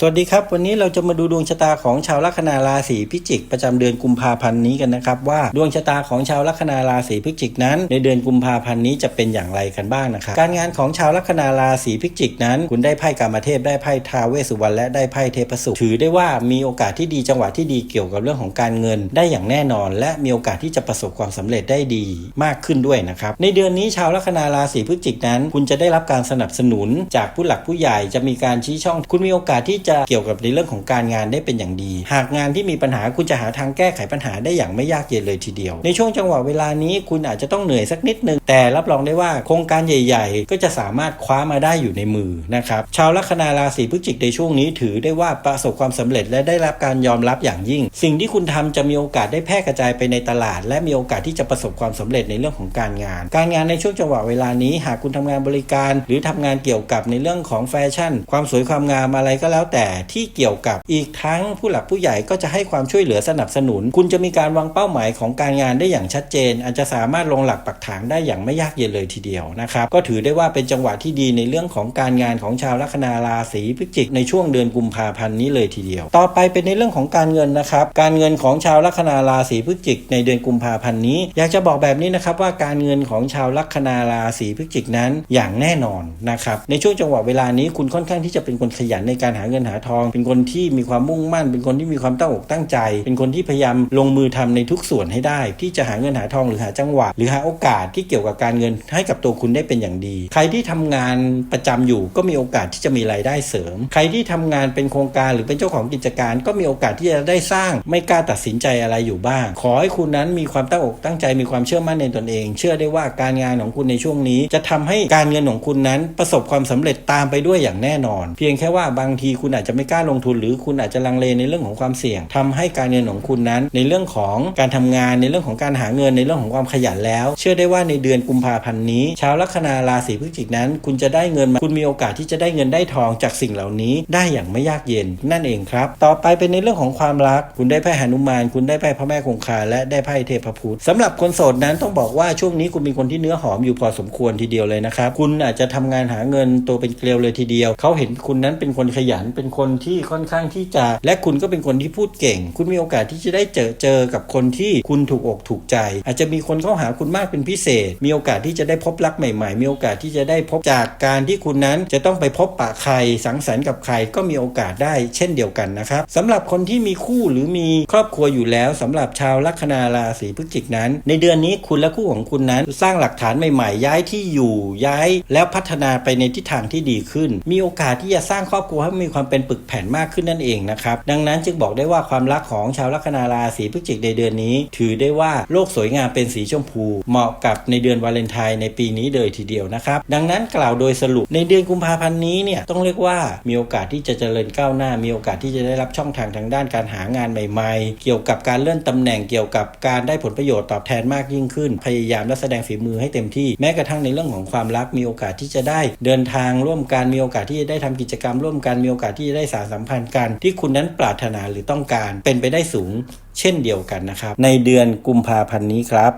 สวัสดีครับ วันนี้เราจะมาดูดวงชะตาของชาวลัคนาราศีพิจิก ประจำเดือนกุมภาพันธ์นี้กันนะครับว่าดวงชะตาของชาวลัคนาราศีพิจิกนั้น ในเดือนกุมภาพันธ์นี้จะเป็นอย่างไรกันบ้างนะครับการงานของชาวลัคนาราศีพิจิกนั้น คุณได้ไพ่กามเทพได้ไพ่ทาเวสุวรรณและได้ไพ่เทพสุขถือได้ว่ามีโอกาสที่ดีจังหวะที่ดีเกี่ยวกับเรื่องของการเงิน ได้อย่างแน่นอน และมีโอกาสที่จะประสบความสำเร็จได้ดีมากขึ้นด้วยนะครับในเดือนนี้ชาวลัคนาราศีพฤศจิกนั้น คุณจะได้รับการสนับสนุนจากผู้หลักผู้ใหญ่จะมีการชี้ช่อง คุณมีโอกาสที่จะเกี่ยวกับในเรื่องของการงานได้เป็นอย่างดี หากงานที่มีปัญหาคุณจะหาทางแก้ไขปัญหาได้อย่างไม่ยากเย็นเลยทีเดียว ในช่วงจังหวะเวลานี้คุณอาจจะต้องเหนื่อยสักนิดนึง แต่รับรองได้ว่าโครงการใหญ่ ๆ ก็จะสามารถคว้ามาได้อยู่ในมือนะครับชาวลัคนาราศีพฤศจิกในช่วงนี้ถือได้ว่าประสบความสำเร็จและได้รับการยอมรับอย่างยิ่ง สิ่งที่คุณทำจะมีโอกาสได้แพร่กระจายไปในตลาด และมีโอกาสที่จะประสบความสำเร็จในเรื่องของการงาน การงานในช่วงจังหวะเวลานี้ หากคุณทำงานบริการ หรือทำงานเกี่ยวกับในเรื่องของแฟชั่น ความสวยความงามอะไรก็แล้วแต่แต่ที่เกี่ยวกับ อีกทั้งผู้หลักผู้ใหญ่ก็จะให้ความช่วยเหลือสนับสนุน คุณจะมีการวางเป้าหมายของการงานได้อย่างชัดเจน อาจจะสามารถลงหลักปักฐานได้อย่างไม่ยากเย็นเลยทีเดียวนะครับก็ถือได้ว่าเป็นจังหวะที่ดีในเรื่องของการงานของชาวลัคนาราศีพฤศจิกในช่วงเดือนกุมภาพันธ์นี้เลยทีเดียว ต่อไปเป็นในเรื่องของการเงินนะครับ การเงินของชาวลัคนาราศีพฤจิกในเดือนกุมภาพันธ์นี้ อยากจะบอกแบบนี้นะครับว่าการเงินของชาวลัคนาราศีพฤจิกนั้นอย่างแน่นอนนะครับในช่วงจังหวะเวลานี้คุณค่อนข้างที่จะเป็นคนขยันในการหาเงินหาทอง เป็นคนที่มีความมุ่งมั่น เป็นคนที่มีความตั้งอกตั้งใจ เป็นคนที่พยายามลงมือทำในทุกส่วนให้ได้ ที่จะหาเงินหาทองหรือหาจังหวะ หรือหาโอกาสที่เกี่ยวกับการเงินให้กับตัวคุณได้เป็นอย่างดี ใครที่ทำงานประจำอยู่ก็มีโอกาสที่จะมีรายได้เสริม ใครที่ทำงานเป็นโครงการหรือเป็นเจ้าของกิจการ ก็มีโอกาสที่จะได้สร้าง ไม่กล้าตัดสินใจอะไรอยู่บ้าง ขอให้คุณนั้นมีความตั้งอกตั้งใจมีความเชื่อมั่นในตนเอง เชื่อได้ว่าการงานของคุณในช่วงนี้ จะทำให้การเงินของคุณนั้นประสบความสำเร็จตามไปด้วยอย่างแน่นอน เพียงแค่ว่าบางทีคุณอาจจะไม่กล้าลงทุน หรือคุณอาจจะลังเลในเรื่องของความเสี่ยงทำให้การเงินของคุณนั้น ในเรื่องของการทำงานในเรื่องของการหาเงินในเรื่องของความขยันแล้ว เชื่อได้ว่าในเดือนกุมภาพันธ์นี้ ชาวลัคนาราศีพฤศจิกนั้น คุณจะได้เงินมาคุณมีโอกาสที่จะได้เงินได้ทองจากสิ่งเหล่านี้ ได้อย่างไม่ยากเย็นนั่นเองครับ ต่อไปเป็นในเรื่องของความรัก คุณได้ไพ่หนุมาน คุณได้ไพ่พระแม่คงคาและได้ไพ่เทพพุทธสำหรับคนโสดนั้นต้องบอกว่าช่วงนี้คุณเป็นคนที่เนื้อหอมอยู่พอสมควรทีเดียวเลยนะครับคุณอาจจะทำงานหาเงินตัวเป็นเกลียวเลยทีเดียว เขาเห็นคุณนั้นเป็นคนขยันเป็นคนที่ค่อนข้างที่จะ และคุณก็เป็นคนที่พูดเก่ง คุณมีโอกาสที่จะได้เจอเจอกับคนที่คุณถูกอกถูกใจ อาจจะมีคนเข้าหาคุณมากเป็นพิเศษ มีโอกาสที่จะได้พบรักใหม่ๆ มีโอกาสที่จะได้พบจากการที่คุณนั้นจะต้องไปพบปะใครสังสรรค์กับใครก็มีโอกาสได้เช่นเดียวกันนะครับสำหรับคนที่มีคู่หรือมีครอบครัวอยู่แล้วสำหรับชาวลัคนาราศีพฤศจิกนั้น ในเดือนนี้คุณและคู่ของคุณนั้น สร้างหลักฐานใหม่ๆ ย้ายที่อยู่ย้าย แล้วพัฒนาไปในทิศทางที่ดีขึ้น มีโอกาสที่จะสร้างครอบครัวให้มีความเป็นเป็นปึกแผ่นมากขึ้นนั่นเองนะครับดังนั้นจึงบอกได้ว่าความรักของชาวลัคนาราศีพฤศจิกในเดือนนี้ ถือได้ว่าโลกสวยงามเป็นสีชมพู เหมาะกับในเดือนวาเลนไทน์ในปีนี้เลยทีเดียวนะครับดังนั้นกล่าวโดยสรุปในเดือนกุมภาพันธ์นี้เนี่ยต้องเรียกว่ามีโอกาสที่จะเจริญก้าวหน้า มีโอกาสที่จะได้รับช่องทางทางด้านการหางานใหม่ ๆ เกี่ยวกับการเลื่อนตำแหน่งเกี่ยวกับการได้ผลประโยชน์ตอบแทนมากยิ่งขึ้น พยายามและแสดงฝีมือให้เต็มที่แม้กระทั่งในเรื่องของความรักมีโอกาสที่จะได้ เดินทางร่วมกันมีโอกาสที่จะได้ทำกิจกรรมร่วมกันมีโอกาสที่จะได้สารสัมพันธ์กัน ที่คุณนั้นปรารถนาหรือต้องการเป็นไปได้สูงเช่นเดียวกันนะครับ ในเดือนกุมภาพันธ์นี้ครับ